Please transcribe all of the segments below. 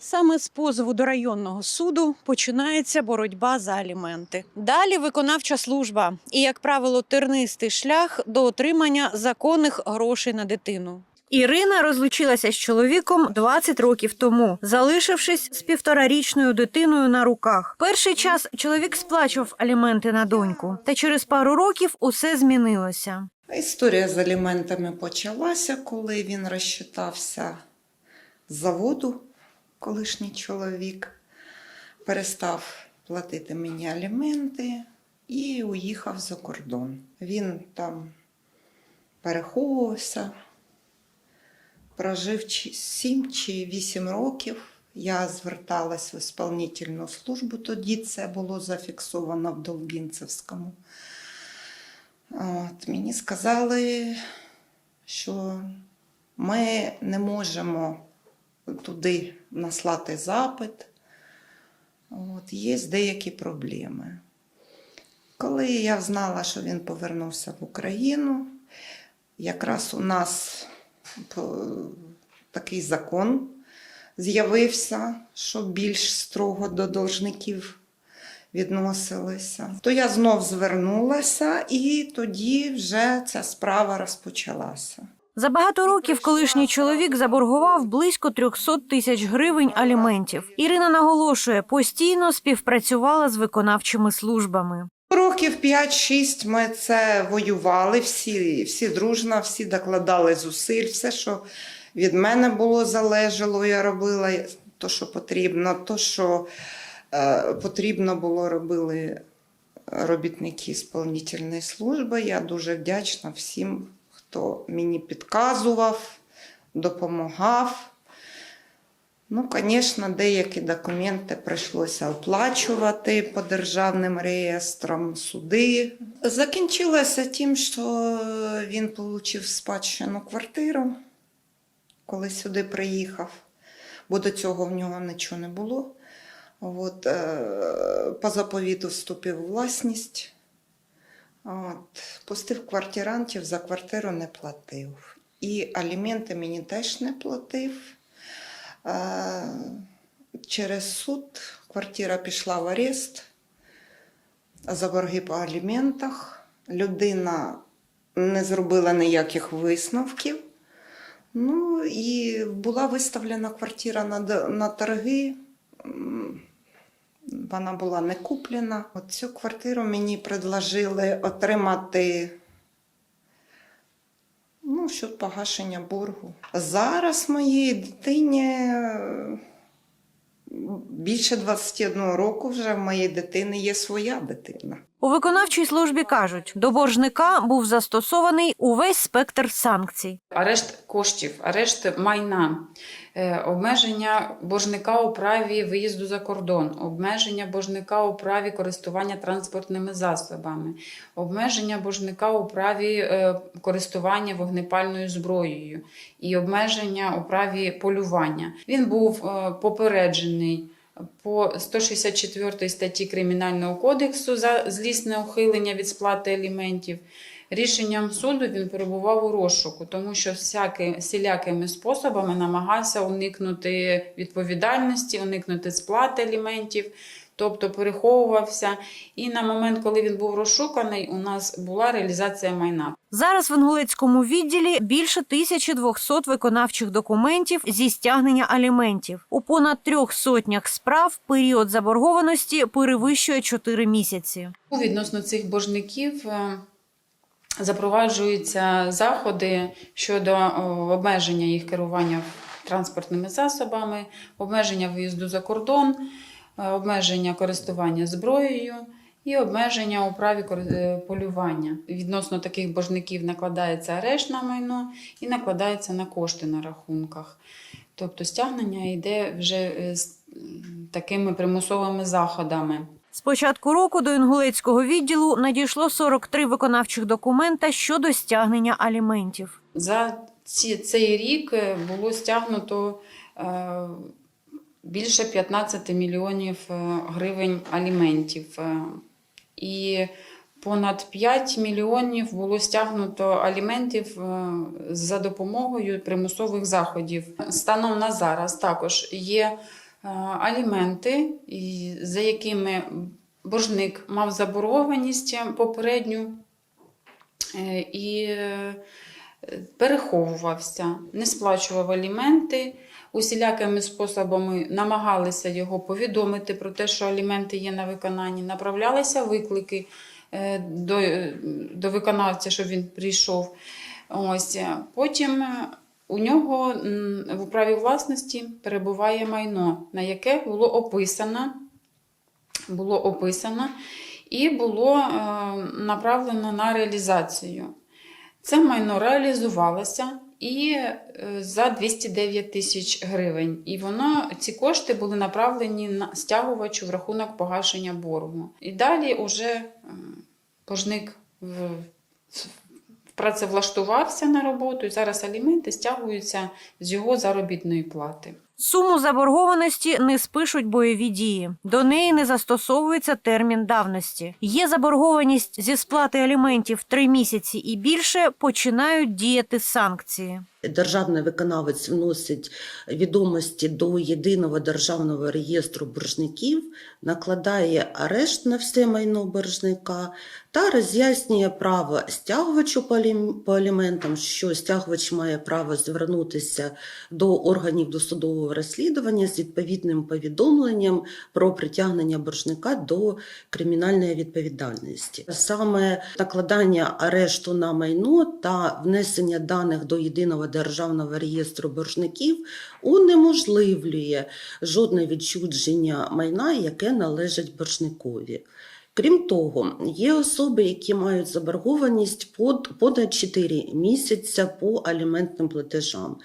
Саме з позову до районного суду починається боротьба за аліменти. Далі виконавча служба і, як правило, тернистий шлях до отримання законних грошей на дитину. Ірина розлучилася з чоловіком 20 років тому, залишившись з півторарічною дитиною на руках. Перший час чоловік сплачував аліменти на доньку, та через пару років усе змінилося. Історія з аліментами почалася, коли він розчитався з заводу, колишній чоловік, перестав платити мені аліменти і уїхав за кордон. Він там переховувався, прожив 7 чи 8 років. Я зверталась в ісполнительну службу, тоді це було зафіксовано в Долгінцевському. От, мені сказали, що ми не можемо туди наслати запит. От, є деякі проблеми. Коли я знала, що він повернувся в Україну, якраз у нас такий закон з'явився, що більш строго до должників відносилися. То я знов звернулася, і тоді вже ця справа розпочалася. За багато років колишній чоловік заборгував близько 300 тисяч гривень аліментів. Ірина наголошує, постійно співпрацювала з виконавчими службами. Років 5-6 ми це воювали, всі, всі дружно, всі докладали зусиль, все, що від мене було залежало, я робила то, що потрібно, то, що е, потрібно було, робили робітники сповнительної служби. Я дуже вдячна всім, хто мені підказував, допомагав. Ну, звісно, деякі документи прийшлося оплачувати по державним реєстрам, суди. Закінчилося тим, що він отримав спадщину квартиру, коли сюди приїхав, бо до цього в нього нічого не було. От, е, по заповіту вступив у власність. От, пустив квартирантів, за квартиру не платив. І аліменти мені теж не платив. Через суд квартира пішла в арест за борги по аліментах. Людина не зробила ніяких висновків. Ну і була виставлена квартира на, на торги. Вона була не куплена. От цю квартиру мені предложили отримати ну, щодо погашення боргу. Зараз моїй дитині е, більше 21 року вже в моєї дитини є своя дитина. У виконавчій службі кажуть, до боржника був застосований увесь спектр санкцій. Арешт коштів, арешт майна, е, обмеження боржника у праві виїзду за кордон, обмеження боржника у праві користування транспортними засобами, обмеження боржника у праві е, користування вогнепальною зброєю і обмеження у праві полювання. Він був е, попереджений. По 164 статті Кримінального кодексу за злісне ухилення від сплати аліментів. Рішенням суду він перебував у розшуку, тому що всяки, всілякими способами намагався уникнути відповідальності, уникнути сплати аліментів, тобто переховувався. І на момент, коли він був розшуканий, у нас була реалізація майна. Зараз в Інгулецькому відділі більше 1200 виконавчих документів зі стягнення аліментів. У понад трьох сотнях справ період заборгованості перевищує 4 місяці. Ну, Відносно цих боржників е, запроваджуються заходи щодо обмеження їх керування транспортними засобами, обмеження виїзду за кордон, е, обмеження користування зброєю і обмеження у праві е, полювання. Відносно таких боржників накладається арешт на майно і накладається на кошти на рахунках. Тобто стягнення йде вже е, з такими примусовими заходами. З початку року до Інгулецького відділу надійшло 43 виконавчих документа щодо стягнення аліментів. За ці, цей рік е, було стягнуто е, більше 15 мільйонів гривень аліментів. Е, І понад 5 мільйонів було стягнуто аліментів е, за допомогою примусових заходів. Станом на зараз також є аліменти, за якими боржник мав заборгованість попередню е, і е, переховувався, не сплачував аліменти. Усілякими способами намагалися його повідомити про те, що аліменти є на виконанні, направлялися виклики е, до, е, до виконавця, щоб він прийшов. Ось. е, Потім у нього в управі власності перебуває майно, на яке було описано, було описано і було направлено на реалізацію. Це майно реалізувалося і е, за 209 тисяч гривень. І воно, ці кошти були направлені на стягувачу в рахунок погашення боргу. І далі уже е, боржник в, працевлаштувався на роботу, і зараз аліменти стягуються з його заробітної плати. Суму заборгованості не спишуть бойові дії. До неї не застосовується термін давності. Є заборгованість зі сплати аліментів три місяці і більше починають діяти санкції. Державний виконавець вносить відомості до єдиного державного реєстру боржників, накладає арешт на все майно боржника та роз'яснює право стягувачу по аліментам, що стягувач має право звернутися до органів досудового розслідування з відповідним повідомленням про притягнення боржника до кримінальної відповідальності. Саме накладання арешту на майно та внесення даних до єдиного державного реєстру боржників унеможливлює жодне відчудження майна, яке належить боржникові. Крім того, є особи, які мають заборгованість понад 4 місяця по аліментним платежам.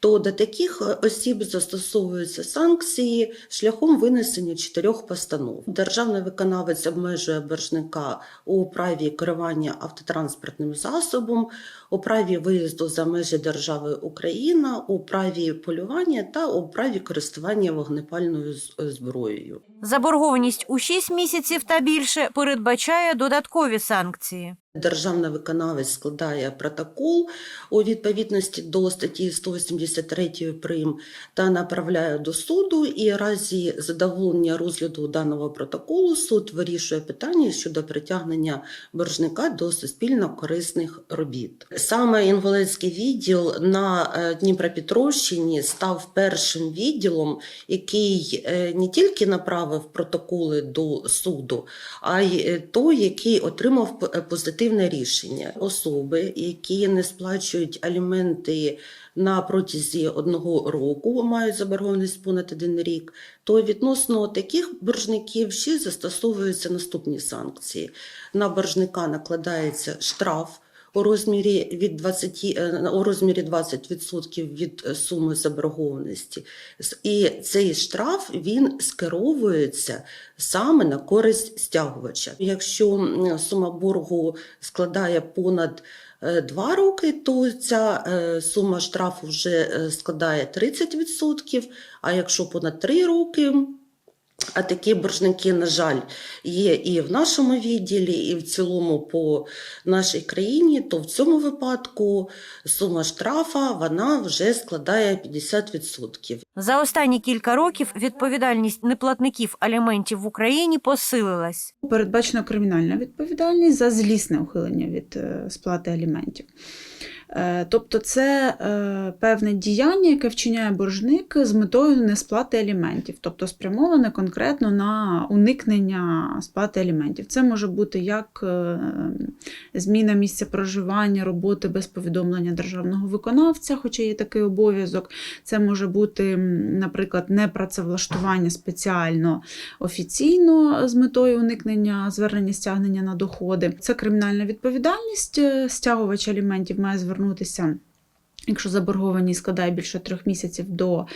То до таких е, осіб застосовуються санкції шляхом винесення чотирьох постанов. Державний виконавець обмежує боржника у праві керування автотранспортним засобом, у праві виїзду за межі держави Україна, у праві полювання та у праві користування вогнепальною зброєю. Заборгованість у 6 місяців та більше передбачає додаткові санкції. Державний виконавець складає протокол у відповідності до статті 183 прим та направляє до суду. І разі задоволення розгляду даного протоколу суд вирішує питання щодо притягнення боржника до суспільно корисних робіт. Саме інвалідський відділ на е, Дніпропетровщині став першим відділом, який е, не тільки направив протоколи до суду, а й е, той, який отримав е, позитивне рішення. Особи, які не сплачують аліменти на протязі одного року, мають заборгованість понад один рік, то відносно таких боржників ще застосовуються наступні санкції. На боржника накладається штраф. У розмірі від 20, е, у розмірі 20% від е, суми заборгованості. І цей штраф він скеровується саме на користь стягувача. Якщо сума боргу складає понад 2 роки, то ця е, сума штрафу вже е, складає 30%, а якщо понад 3 роки, а такі боржники, на жаль, є і в нашому відділі, і в цілому по нашій країні, то в цьому випадку сума штрафа вона вже складає 50%. За останні кілька років відповідальність неплатників аліментів в Україні посилилась. Передбачена кримінальна відповідальність за злісне ухилення від е, сплати аліментів. Е, Тобто це е, певне діяння, яке вчиняє боржник з метою несплати аліментів, тобто спрямоване конкретно на уникнення сплати аліментів. Це може бути як е, зміна місця проживання, роботи без повідомлення державного виконавця, хоча є такий обов'язок. Це може бути, наприклад, непрацевлаштування спеціально офіційно з метою уникнення звернення стягнення на доходи. Це кримінальна відповідальність. Стягувач аліментів має звернутися. Якщо заборгованість складає більше трьох місяців до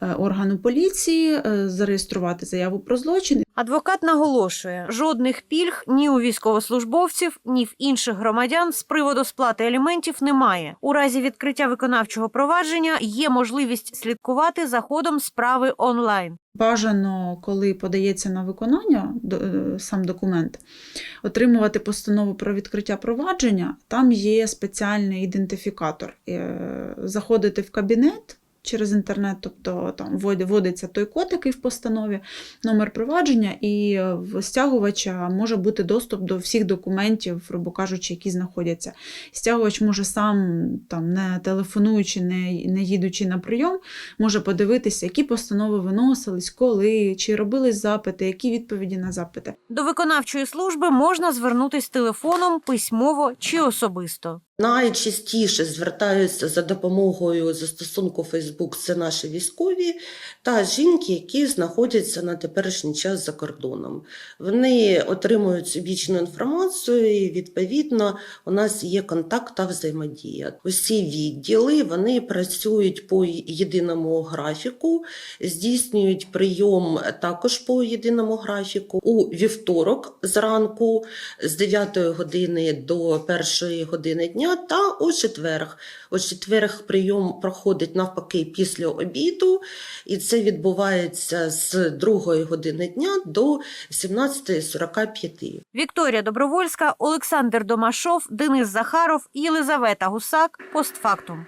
е, органу поліції, е, зареєструвати заяву про злочин Адвокат наголошує, жодних пільг ні у військовослужбовців, ні в інших громадян з приводу сплати аліментів немає. У разі відкриття виконавчого провадження є можливість слідкувати за ходом справи онлайн. Бажано, коли подається на виконання е, сам документ, отримувати постанову про відкриття провадження. Там є спеціальний ідентифікатор. Е, Заходити в кабінет через інтернет, тобто там ввод- вводиться той код, який в постанові, номер провадження, і е, в стягувача може бути доступ до всіх документів, грубо кажучи, які знаходяться. Стягувач може сам, там, не телефонуючи, не, не їдучи на прийом, може подивитися, які постанови виносились, коли, чи робились запити, які відповіді на запити. До виконавчої служби можна звернутись телефоном, письмово чи особисто. Найчастіше звертаються за допомогою застосунку Facebook це наші військові та жінки, які знаходяться на теперішній час за кордоном. Вони отримують всебічну інформацію, і відповідно у нас є контакт та взаємодія. Усі відділи вони працюють по єдиному графіку, здійснюють прийом також по єдиному графіку у вівторок зранку з 9 години до 1 години дня та у четверг. У четверг прийом проходить навпаки після обіду, і це відбувається з 2 години дня до 17.45. Вікторія Добровольська, Олександр Домашов, Денис Захаров, Єлизавета Гусак. Постфактум.